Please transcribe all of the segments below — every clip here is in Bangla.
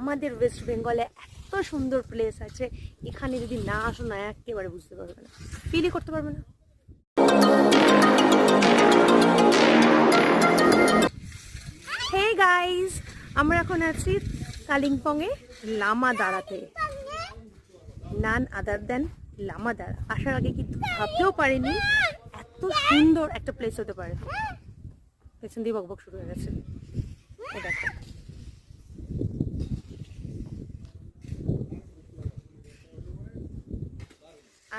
আমাদের ওয়েস্ট বেঙ্গলে এত সুন্দর প্লেস আছে। এখানে যদি না আসো না, একেবারে বুঝতে পারবে না। ফিলই করতে পারবে না। হে গাইস আমরা এখন আছি কালিম্পংয়ে লামা দাঁড়াতে নান আদার দেন লামা দাঁড়া আসার আগে কিন্তু ভাবতেও পারিনি, এত সুন্দর একটা প্লেস হতে পারে। পেছন দিয়ে বকবক শুরু হয়ে গেছে। এই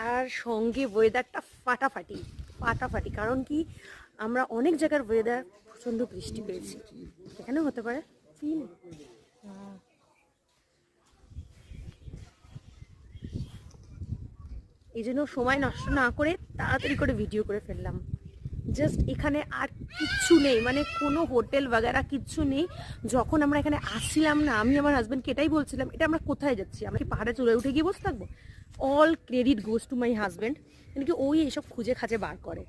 আর সঙ্গে ওয়েদারটা ফাটাফাটি ফাটাফাটি। কারণ কি, আমরা অনেক জায়গার ওয়েদার প্রচণ্ড বৃষ্টি পেয়েছি। এখানেও হতে পারে এই জন্য সময় নষ্ট না করে তাড়াতাড়ি করে ভিডিও করে ফেললাম। জাস্ট এখানে আর কিচ্ছু নেই মানে কোনো হোটেল বাগেরা কিচ্ছু নেই। যখন আমরা এখানে আসছিলাম না, আমি আমার হাজব্যান্ডকে এটাই বলছিলাম, এটা আমরা কোথায় যাচ্ছি? আমরা কি পাহাড়ে চলে উঠে গিয়ে বসে থাকব? All credit goes to my husband মানে কি ওই এইসব খুঁজে খাজে বার করে,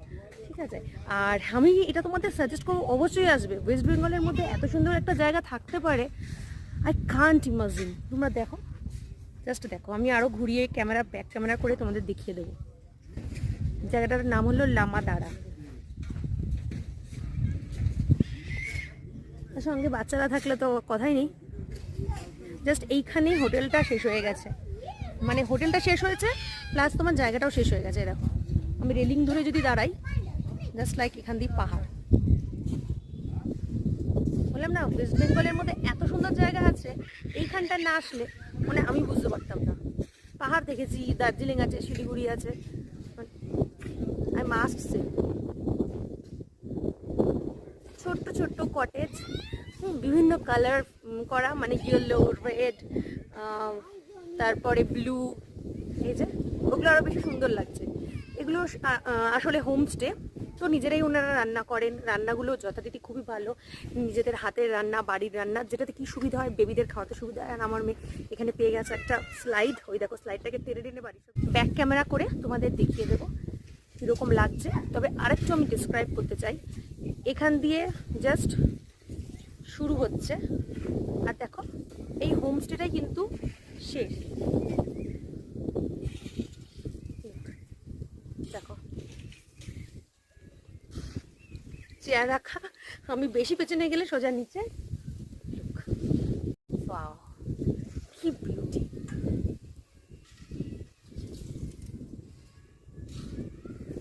ঠিক আছে? আর আমি এটা তোমাদের সাজেস্ট করব, অবশ্যই আসবে। ওয়েস্ট বেঙ্গলের মধ্যে এত সুন্দর একটা জায়গা থাকতে পারে আই কান্ট ইমাজিন তোমরা দেখো জাস্ট দেখো, আমি আরও ঘুরিয়ে ক্যামেরা ব্যাক ক্যামেরা করে তোমাদের দেখিয়ে দেবো। জায়গাটার নাম হলো লামা দাঁড়া। আর সঙ্গে বাচ্চারা থাকলে তো কথাই নেই। জাস্ট এইখানেই হোটেলটা শেষ হয়ে গেছে। মানে হোটেলটা শেষ হয়েছে প্লাস তোমার জায়গাটাও শেষ হয়ে গেছে দেখো আমি রেলিং ধরে যদি দাঁড়াই জাস্ট লাইক এখান দিয়ে পাহাড়। বললাম না ওয়েস্ট বেঙ্গলের মধ্যে এত সুন্দর জায়গা আছে, এইখানটা না আসলে মানে আমি বুঝতে পারতাম না। পাহাড় দেখেছি, দার্জিলিং আছে, শিলিগুড়ি আছে আই মাস্ট সে ছোট্ট ছোট্ট কটেজ বিভিন্ন কালার করা মানে ইয়েলো রেড তারপরে ব্লু এই যে, ওগুলো আরও বেশি সুন্দর লাগছে। এগুলো আসলে হোমস্টে তো নিজেরাই ওনারা রান্না করেন। রান্নাগুলো যথারীতি খুবই ভালো। নিজেদের হাতের রান্না, বাড়ির রান্না, যেটাতে কি সুবিধা হয় বেবিদের খাওয়াতে সুবিধা হয়। আর আমার মেয়ে এখানে পেয়ে গেছে একটা স্লাইড ওই দেখো স্লাইডটাকে টেনে টেনে বাড়ি ব্যাক ক্যামেরা করে তোমাদের দেখিয়ে দেবো কীরকম লাগছে। তবে আরেকটু আমি ডিসক্রাইব করতে চাই। এখান দিয়ে জাস্ট শুরু হচ্ছে। আর দেখো, এই হোমস্টেটাই কিন্তু শেষ দেখো। চেয়ার রাখা। আমি বেশি পেছনে গেলে সোজা নিচে।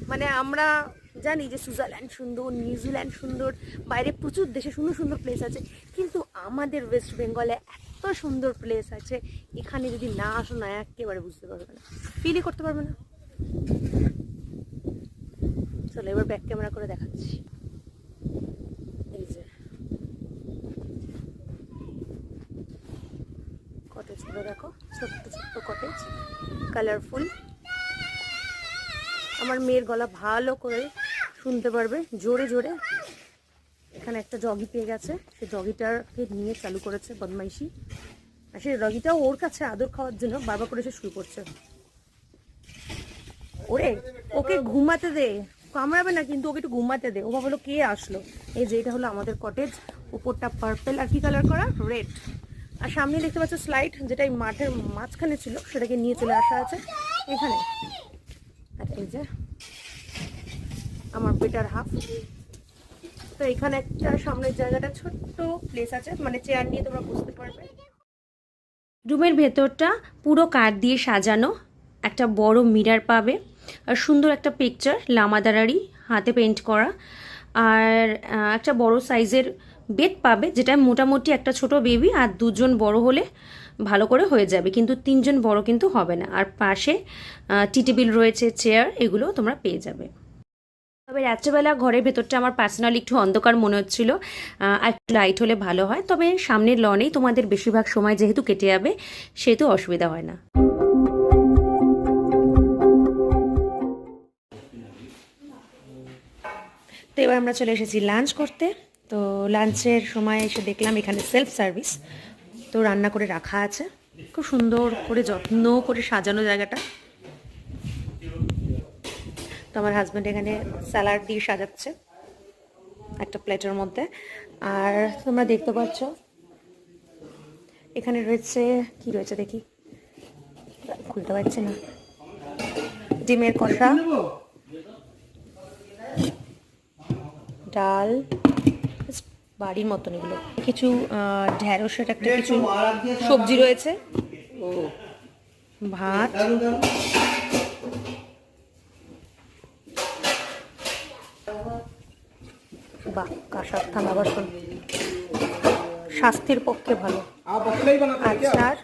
মানে আমরা জানি যে সুইজারল্যান্ড সুন্দর, নিউজিল্যান্ড সুন্দর, বাইরে প্রচুর দেশে সুন্দর সুন্দর প্লেস আছে। কিন্তু আমাদের ওয়েস্ট বেঙ্গলে এত সুন্দর প্লেস আছে। এখানে যদি না আসো না, একেবারে বুঝতে পারবে না। ফিলই করতে পারবে না। চলো, এবার ব্যাক ক্যামেরা করে দেখাচ্ছি। এই যে। দেখো, ছোট্ট ছোট্ট কটেজ কালারফুল আমার মেয়ের গলা ভালো করে শুনতে পারবে। জোরে জোরে। এখানে একটা জগি পেয়ে গেছে। সে জগিটাকে নিয়ে চালু করেছে বদমাইশি। আর সেই ডগিটাও ওর কাছে আদর খাওয়ার জন্য বারবার করে সে শুরু করছে। ওরে, ওকে ঘুমাতে দে। কামড়াবে না কিন্তু ওকে একটু ঘুমাতে দে। ও ভাবলো কে আসলো? এই যে, এটা হলো আমাদের কটেজ উপরটা পার্পেল আর কি কালার করা? রেড আর সামনে দেখতে পাচ্ছ স্লাইড যেটা এই মাঠের মাঝখানে ছিল, সেটাকে নিয়ে চলে আসা আছে। এখানে। আর এই যে, আমার বেটার হাফ তো এখানে একটা সামনের জায়গাটা ছোট্ট প্লেস আছে। মানে চেয়ার নিয়ে তোমরা বসতে পারবে। রুমের ভেতরটা পুরো কাঠ দিয়ে সাজানো, একটা বড় মিরার পাবে, আর সুন্দর একটা পিকচার লামাদারারি হাতে পেন্ট করা, আর একটা বড় সাইজের বেড পাবে, যেটা মোটামুটি একটা ছোট বেবি আর দুজন বড় হলে ভালো করে হয়ে যাবে, কিন্তু তিনজন বড় কিন্তু হবে না, আর পাশে টি টেবিল রয়েছে চেয়ার এগুলো তোমরা পেয়ে যাবে। তবে রাত্রেবেলা ঘরের ভেতরটা আমার পার্সোনালি একটু অন্ধকার মনে হচ্ছিল একটু লাইট হলে ভালো হয়। তবে সামনের লনেই তোমাদের বেশিরভাগ সময় যেহেতু কেটে যাবে, সেহেতু অসুবিধা হয় না। তো এবার আমরা চলে এসেছি লাঞ্চ করতে। তো লাঞ্চের সময় এসে দেখলাম এখানে সেলফ সার্ভিস তো রান্না করে রাখা আছে। খুব সুন্দর করে যত্ন করে সাজানো জায়গাটা। তো আমার হাজব্যান্ড এখানে স্যালাড দিয়ে সাজাচ্ছে একটা প্লেটের মধ্যে। আর তোমরা দেখতে পাচ্ছ এখানে রয়েছে কি রয়েছে দেখি? খুলতে পারছি না। ডিমের কষা ডাল বাড়ির মতন এগুলো। কিছু আহ, ঢ্যাঁড়সের একটা কিছু সবজি রয়েছে। ভাত বাহ কাঁসার থালা বাসন স্বাস্থ্যের পক্ষে ভালো। আচার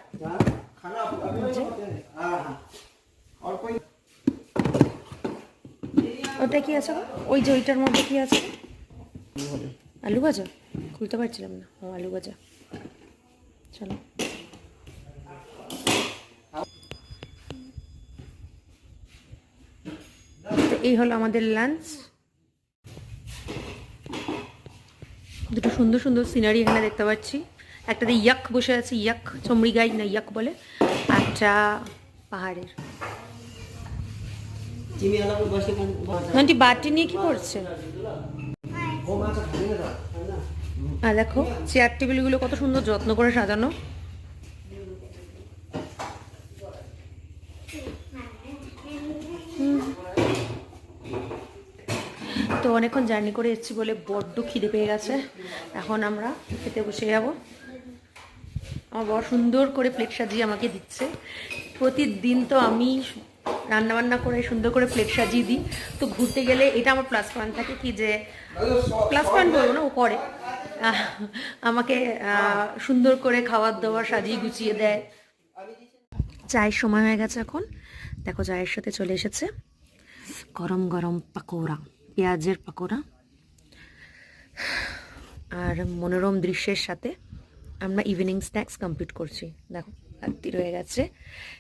ওটা কি আছে ওই যে ওইটার মধ্যে কি আছে? আলু ভাজা? খুলতে পারছিলাম না। ও, আলু ভাজা। চলো। এই হলো আমাদের লাঞ্চ দুটো সুন্দর সুন্দর সিনারি এখানে দেখতে পাচ্ছি। একটাতে ইয়াক বসে আছে ইয়াক চমড়ি গাই না ইয়াক বলে একটা পাহাড়ের। আন্টি বাটি নিয়ে কি করছে? আর দেখো চেয়ার টেবিলগুলো কত সুন্দর যত্ন করে সাজানো। অনেকক্ষণ জার্নি করে এসেছি বলে বড্ড খিদে পেয়ে গেছে। এখন আমরা খেতে বসে যাব। আমার বড় সুন্দর করে প্লেট সাজিয়ে আমাকে দিচ্ছে। প্রতিদিন তো আমি রান্না বান্না করে সুন্দর করে প্লেট সাজিয়ে দিই। তো ঘুরতে গেলে এটা আমার প্লাস পয়েন্ট থাকে কি যে প্লাস পয়েন্ট বলব না, ও করে। আমাকে সুন্দর করে খাবার দাবার সাজিয়ে গুছিয়ে দেয়। চায়ের সময় হয়ে গেছে এখন। দেখো, চায়ের সাথে চলে এসেছে। গরম গরম পাকোড়া। পেঁয়াজের পাকোড়া। আর মনোরম দৃশ্যের সাথে আমরা ইভিনিং স্ন্যাক্স কমপ্লিট করছি। দেখো, রাত্রি রয়ে গেছে।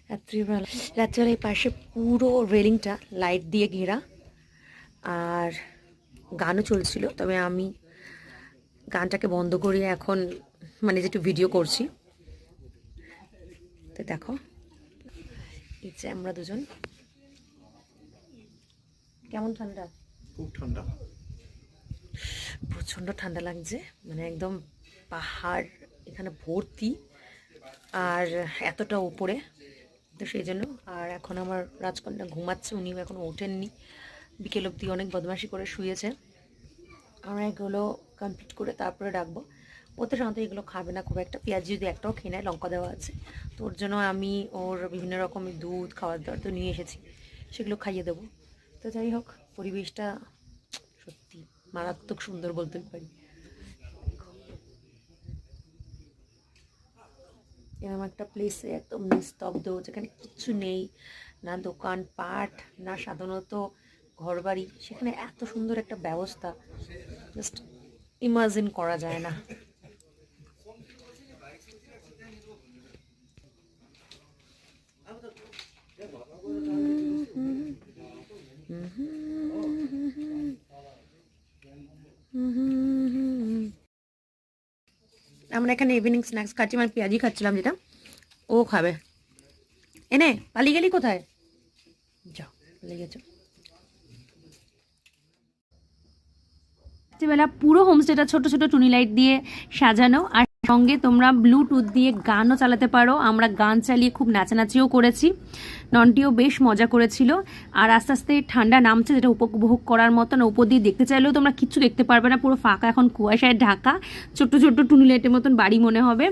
রাত্রিবেলা রাত্রিবেলা এই পাশে পুরো রেলিংটা লাইট দিয়ে ঘেরা। আর গানও চলছিল, তবে আমি গানটাকে বন্ধ করিয়ে এখন মানে যেটু ভিডিও করছি, তো দেখো। যে আমরা দুজন। কেমন ঠান্ডা? খুব ঠান্ডা। প্রচণ্ড ঠান্ডা লাগছে মানে একদম পাহাড় এখানে ভর্তি আর এতটা উপরে। তো সেই জন্য আর এখন আমার রাজকন্যা ঘুমাচ্ছে, উনিও এখন ওঠেননি। বিকেল অবধি অনেক বদমাশি করে শুয়েছে। আমরা এগুলো কমপ্লিট করে তারপরে ডাকবো। ও তো সাধারণত এগুলো খাবে না, খুব একটা। পেঁয়াজ যদি একটাও খেয়ে নেয়, লঙ্কা দেওয়া আছে। তো ওর জন্য আমি ওর বিভিন্ন রকমের দুধ, খাবার দাবার তো নিয়ে এসেছি, সেগুলো খাইয়ে দেবো। তো যাই হোক পরিবেশটা সত্যি মারাত্মক সুন্দর বলতে পারি। এরকম একটা প্লেসে একদম নিস্তব্ধ, যেখানে কিচ্ছু নেই, না দোকান, পাট, না সাধারণত ঘরবাড়ি, সেখানে এত সুন্দর একটা ব্যবস্থা। জাস্ট ইমাজিন করা যায় না। আমরা এখানে ইভিনিং স্ন্যাক্স খাচ্ছি মানে পেঁয়াজি খাচ্ছিলাম যেটা। ও খাবে। এনে, পালিয়ে গেলি কোথায়? যাও, পালিয়ে গেছো। রাত্রিবেলা পুরো হোমস্টেটা ছোট ছোট টুনি লাইট দিয়ে সাজানো, আর সঙ্গে তোমরা ব্লুটুথ দিয়ে গানও চালাতে পারো। আমরা গান চালিয়ে খুব নাচানাচিও করেছি। ননটিও বেশ মজা করেছিল। আর আস্তে আস্তে ঠান্ডা নামছে, যেটা উপভোগ করার মতন। উপর দিয়ে দেখতে চাইলেও তোমরা কিচ্ছু দেখতে পারবে না। পুরো ফাঁকা এখন কুয়াশায় ঢাকা। ছোট্ট ছোট্ট টুনি লাইটের মতন বাড়ি মনে হবে।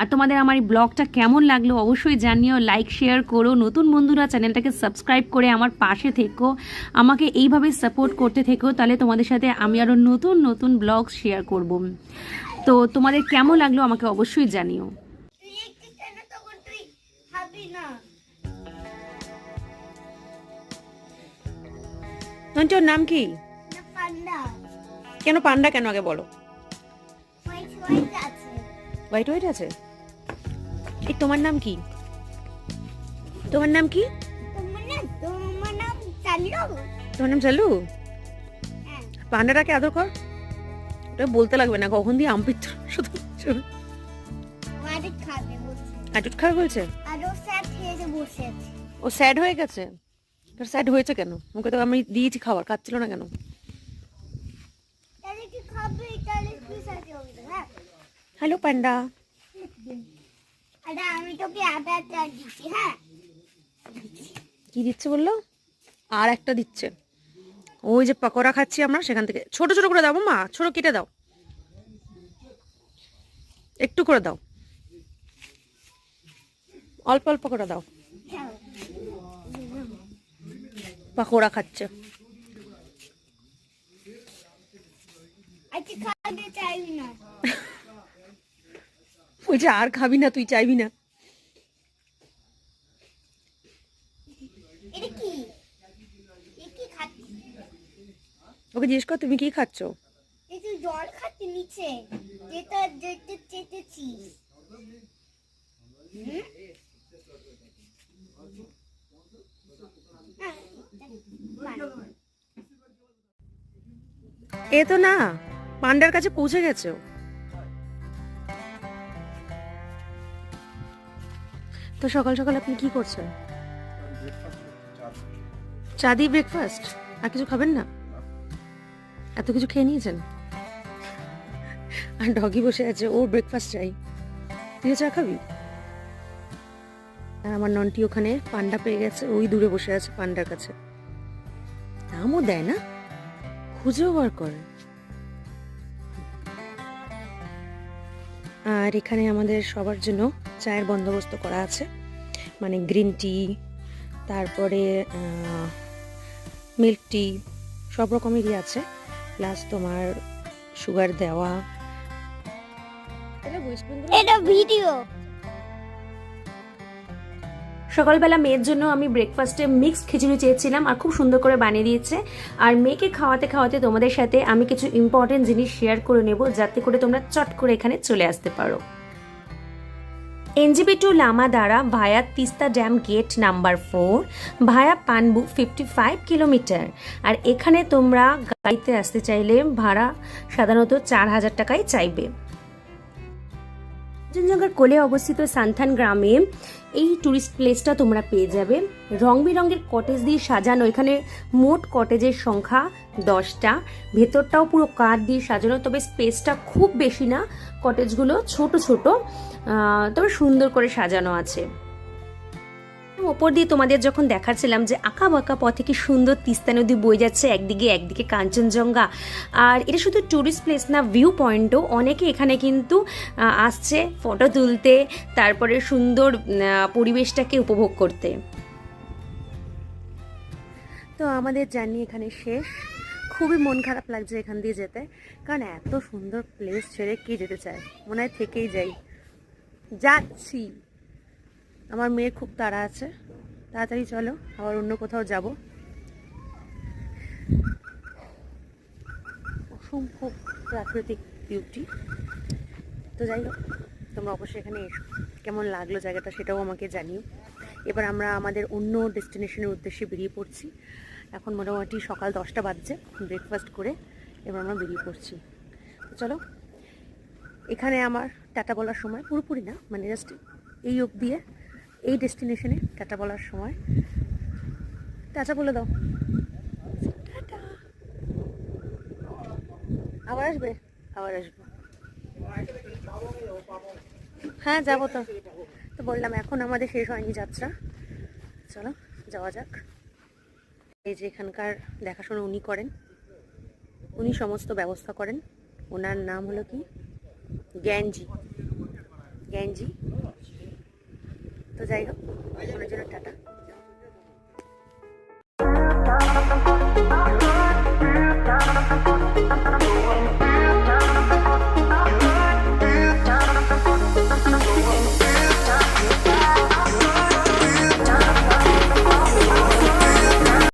আর তোমাদের আমার এই ব্লগটা কেমন লাগল অবশ্যই জানিও। লাইক শেয়ার করো। নতুন বন্ধুরা চ্যানেলটাকে সাবস্ক্রাইব করে আমার পাশে থেকো। আমাকে এইভাবে সাপোর্ট করতে থেকো। তাহলে তোমাদের সাথে আমি আরও নতুন নতুন ব্লগ শেয়ার করব। তো তোমাদের কেমন লাগল আমাকে অবশ্যই জানিও। ওর নাম কি? কেন পান্ডা কেন আগে বলো। হোয়াইট হোয়াইট আছে। এই তোমার নাম কি? তোমার নাম কি? তোমার নাম চালু তোমার নাম চালু পান্ডাটাকে আদর কর। ওটা বলতে লাগবে না কখন দিয়ে আম পিত্র শুধু ওয়ারে খাবে বলছে। ও স্যাড হয়ে গেছে? তোর স্যাড হয়েছে কেন? ওকে তো আমি দিয়েছি খাবার খাচ্ছিল না কেন? হ্যাঁ? হ্যালো পান্ডা আমি তোকে আবার চার দিচ্ছি হ্যাঁ? কি দিচ্ছে বলল? আর একটা দিচ্ছে। ওই যে পকোড়া খাচ্ছি আমরা সেখান থেকে ছোট ছোট করে দাও মা ছোট কেটে দাও। একটু করে দাও। অল্প অল্প করে দাও। পকোড়া খাচ্ছে। ওই যে আর খাবি না তুই চাইবি না এটা কি এ কি খাচ্ছি ওকে জিজ্ঞেস কর তুমি কি খাচ্ছ? এই তুই জল খাচ্ছি নিচে যেটা যেতে হুম? হ্যাঁ। এ তো না পান্ডার কাছে পৌঁছে গেছে। তো সকাল সকাল আপনি কি করছেন? চা দিয়ে ব্রেকফাস্ট আর কিছু খাবেন না? এত কিছু খেয়ে নিয়েছেন? আর ডগি বসে আছে, ওর ব্রেকফাস্ট চাই। তুইও চা খাবি? আর আমার ননটি ওখানে পান্ডা পেয়ে গেছে, ওই দূরে বসে আছে পান্ডার কাছে। দামও দেয় না? খুঁজেও বার করে। আর এখানে আমাদের সবার জন্য চায়ের বন্দোবস্ত করা আছে। মানে গ্রিন টি, তারপরে মিল্ক টি, সব রকমেরই আছে। প্লাস তোমার সুগার দেওয়া। এটা ভিডিও সকালবেলা মেয়ের জন্য আমি ব্রেকফাস্টে মিক্সড খিচুড়ি চেয়েছিলাম আর খুব সুন্দর করে বানিয়ে দিয়েছে। আর মেয়েকে খাওয়াতে খাওয়াতে তোমাদের সাথে আমি কিছু ইম্পর্টেন্ট জিনিস শেয়ার করে নেব যাতে করে তোমরা চট করে এখানে চলে আসতে পারো। এনজিবি টু লামা দ্বারা via Teesta dam gate number four, via Panbu fifty five kilometre. আর এখানে তোমরা গাড়িতে আসতে চাইলে ভাড়া সাধারণত চার হাজার টাকাই চাইবে। কাঞ্চনজঙ্ঘার কোলে অবস্থিত সান্থান গ্রামে এই টুরিস্ট প্লেসটা তোমরা পেয়ে যাবে। রং বেরঙের কটেজ দিয়ে সাজানো, এখানে মোট কটেজের সংখ্যা দশটা। ভেতরটাও পুরো কাঠ দিয়ে সাজানো, তবে স্পেসটা খুব বেশি না। কটেজগুলো ছোট ছোট। তবে সুন্দর করে সাজানো আছে। ওপর দিয়ে তোমাদের যখন দেখাচ্ছিলাম যে আঁকা বাঁকা পথে কি সুন্দর তিস্তা নদী বয়ে যাচ্ছে, একদিকে একদিকে কাঞ্চনজঙ্ঘা, আর এটা শুধু ট্যুরিস্ট প্লেস না ভিউ পয়েন্টও অনেকে এখানে কিন্তু আসছে ফটো তুলতে, তারপরে সুন্দর পরিবেশটাকে উপভোগ করতে। তো আমাদের জার্নি এখানে শেষ। খুবই মন খারাপ লাগছে এখান দিয়ে যেতে, কারণ এত সুন্দর প্লেস ছেড়ে কে যেতে চায়? মনে হয় থেকেই যাই। যাচ্ছি। আমার মেয়ের খুব তাড়া আছে। তাড়াতাড়ি চলো, আবার অন্য কোথাও যাব। অসম্ভব প্রাকৃতিক বিউটি তো যাই হোক, তোমরা অবশ্যই এখানে এসো। কেমন লাগল জায়গাটা সেটাও আমাকে জানিও। এবার আমরা আমাদের অন্য ডেস্টিনেশনের উদ্দেশ্যে বেরিয়ে পড়ছি। এখন মোটামুটি সকাল দশটা বাজছে ব্রেকফাস্ট করে এবার আমরা বেরিয়ে পড়ছি। চলো, এখানে আমার টাটা বলার সময়, পুরোপুরি না মানে জাস্ট এই অবধি এই ডেস্টিনেশনে টাটা বলার সময়। টাটা বলে দাও। টাটা। আবার আসবে? আবার আসবে। হ্যাঁ যাব তো। তো বললাম, এখন আমাদের শেষ হয়নি যাত্রা। চলো, যাওয়া যাক। এই যে এখানকার দেখাশোনা উনি করেন। উনি সমস্ত ব্যবস্থা করেন। ওনার নাম হলো কি? জ্ঞানজি। গেঞ্জি। তো যাই হোক ওনার জন্য টাটা।